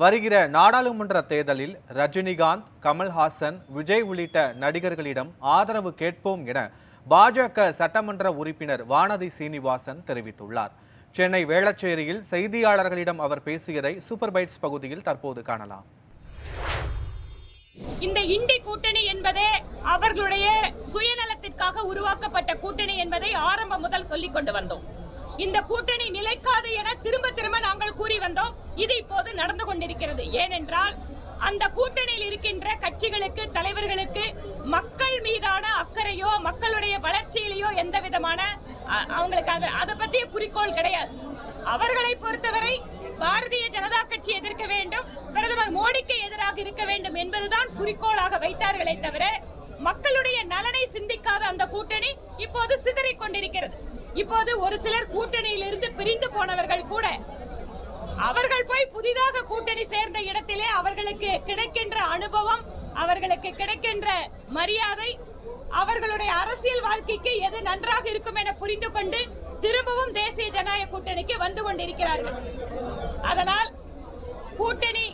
வருகிற நாடாளுமன்ற தேர்தலில் ரஜினிகாந்த் கமல்ஹாசன் விஜய் உள்ளிட்ட நடிகர்களிடம் ஆதரவு கேட்போம் என பாஜக சட்டமன்ற உறுப்பினர் வானதி சீனிவாசன் தெரிவித்துள்ளார். சென்னை வேளச்சேரியில் செய்தியாளர்களிடம் அவர் பேசியதை சூப்பர் பைட்ஸ் பகுதியில் தற்போது காணலாம். இந்த இண்டி கூட்டணி என்பதே அவர்களுடைய சுயநலத்திற்காக உருவாக்கப்பட்ட கூட்டணி என்பதை ஆரம்பம் முதல் சொல்லிக் கொண்டு வந்தோம். இந்த கூட்டணி நிலைக்காது என திரும்ப திரும்ப நாங்கள் கூறி வந்தோம். இது இப்போது நடந்து கொண்டிருக்கிறது. ஏனென்றால் அந்த கூட்டணியில் இருக்கின்ற கட்சிகளுக்கு தலைவர்களுக்கு மக்கள் மீதான அக்கறையோ மக்களுடைய வளர்ச்சியிலேயோ எந்த விதமான அவங்களுக்கு அது அதை பற்றிய குறிக்கோள் கிடையாது. அவர்களை பொறுத்தவரை பாரதிய ஜனதா கட்சி எதிர்க்க வேண்டும். பிரதமர் மோடிக்கு எதிராக இருக்க வேண்டும் என்பதுதான் குறிக்கோளாக வைத்தார்களே தவிர மக்களுடைய நலனை சிந்திக்காத அந்த கூட்டணி இப்போது சிதறிக் கொண்டிருக்கிறது. இப்போது ஒரு சிலர் கூட்டணியிலிருந்து பிரிந்து போனவர்கள் கூட அவர்கள் போய் புதிதாக கூட்டணி சேர்ந்த இடத்திலே அவர்களுக்கு கிடைக்கின்ற அனுபவம் அவர்களுக்கு கிடைக்கின்ற மரியாதை அவர்களுடைய அரசியல் வாழ்க்கைக்கு எது நன்றாக இருக்கும் என புரிந்து கொண்டு திரும்பவும் தேசிய ஜனநாயக கூட்டணிக்கு வந்து கொண்டிருக்கிறார்கள். அதனால் கூட்டணி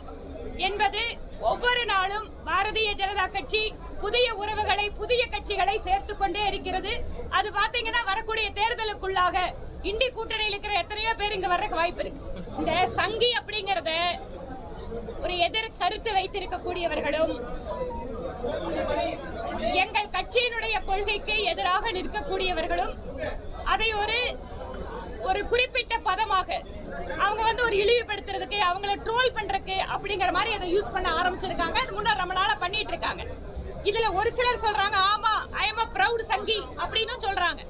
என்பது ஒவ்வொரு நாளும் பாரதிய ஜனதா கட்சி புதிய உறவுகளை புதிய கட்சிகளை சேர்த்து கொண்டே இருக்கிறது. அது பாத்தீங்கன்னா வரக்கூடிய தேர்தலுக்குள்ளாக இண்டி கூட்டணியில் இருக்கிற எத்தனையோ பேர் இங்க வர்றதுக்கு வாய்ப்பு இருக்கு. இந்த சங்கி அப்படிங்கறத ஒரு எதிர் கருத்து வைத்திருக்கக்கூடியவர்களும் எங்கள் கட்சியினுடைய கொள்கைக்கு எதிராக நிற்கக்கூடியவர்களும் அதை ஒரு ஒரு குறிப்பிட்ட பதமாக அவங்க வந்து ஒரு இழிவுபடுத்துறதுக்கு அவங்கள ட்ரோல் பண்றதுக்கு அப்படிங்கிற மாதிரி அதை யூஸ் பண்ண ஆரம்பிச்சிருக்காங்க. அது முன்னாடி ரொம்ப நாளா பண்ணிட்டு இருக்காங்க. இதுல ஒரு சிலர் சொல்றாங்க ஆமா ஐ எம் அ ப்ரௌட் சங்கி அப்படின்னு சொல்றாங்க.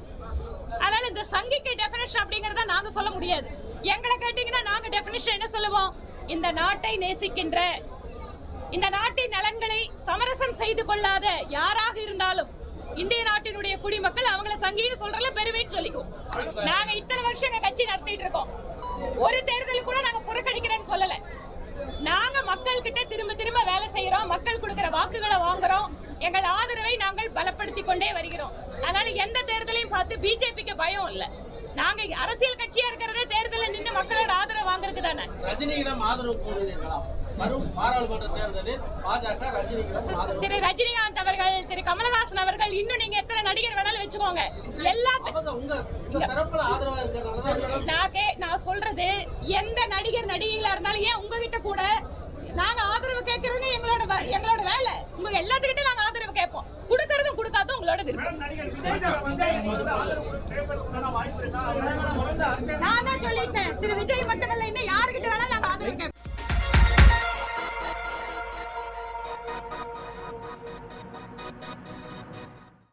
அதனால இந்த சங்கிக்கு டெபினேஷன் அப்படிங்கறத நாங்க சொல்ல முடியாது. எங்களை கேட்டீங்கன்னா நாங்க டெபினேஷன் என்ன சொல்லுவோம்? இந்த நாட்டை நேசிக்கின்ற இந்த நாட்டின் நலன்களை சமரசம் செய்து கொள்ளாத யாராக இருந்தாலும் இந்திய நாட்டினுடைய குடிமக்கள் அவங்கள சங்கின்னு சொல்றதுல பெருமைன்னு சொல்லிக்கும் நாங்க இத்தனை வருஷம் எங்க கட்சி நடத்திட்டு இருக்கோம். ஒரு தேர்தல் கூட நாங்க புறக்கணிக்கிறேன்னு சொல்லல நாங்க மக்கள் கிட்ட திரும்ப திரும்ப வேலை செய்யறோம் மக்கள் கொடுக்கிற வாக்குகளை வாங்குறோம் எங்கள் ஆதரவை நாங்கள் பலப்படுத்தி கொண்டே வருகிறோம். அதனால எந்த தேர்தலையும் பார்த்து பிஜேபிக்கு பயம் இல்ல. நாங்க அரசியல் கட்சியா இருக்கிறதே தேர்தலில் நின்று மக்களோட ஆதரவு வாங்குறதுக்கு தானே. ரஜினியிடம் ஆதரவு கோருவீர்களா? வரும் பாராளுமன்ற தேர்தலில் பாஜக ரஜினியிடம் திரு ரஜினிகாந்த் அவர்கள் திரு கமலஹாசன் அவர்கள் இன்னும் நீங்க எத்தனை நடிகர் வேணாலும் வச்சுக்கோங்க. எல்லாத்துக்கும் இருக்கிறதுனால நான் சொல்றது எந்த நடிகர் நடிகைகளா இருந்தாலும் ஏன் உங்ககிட்ட கூட நாங்க ஆதரவு கேட்கறது எங்களோட எங்களோட வேலை. உங்க எல்லாத்துக்கிட்ட நாங்க ஆதரவு கேட்போம் கொடுக்கறதும் கொடுக்காதும் உங்களோட விருப்பம் நடிகர் விஜய் விஜய் வந்து ஆதரவு கொடுத்து கேட்பதற்கான வாய்ப்பு இருக்கா அவர் தொடர்ந்து அரசியல் நான் தான் சொல்லிட்டேன் திரு விஜய் மட்டுமல்ல இன்னும் யாருக்கிட்ட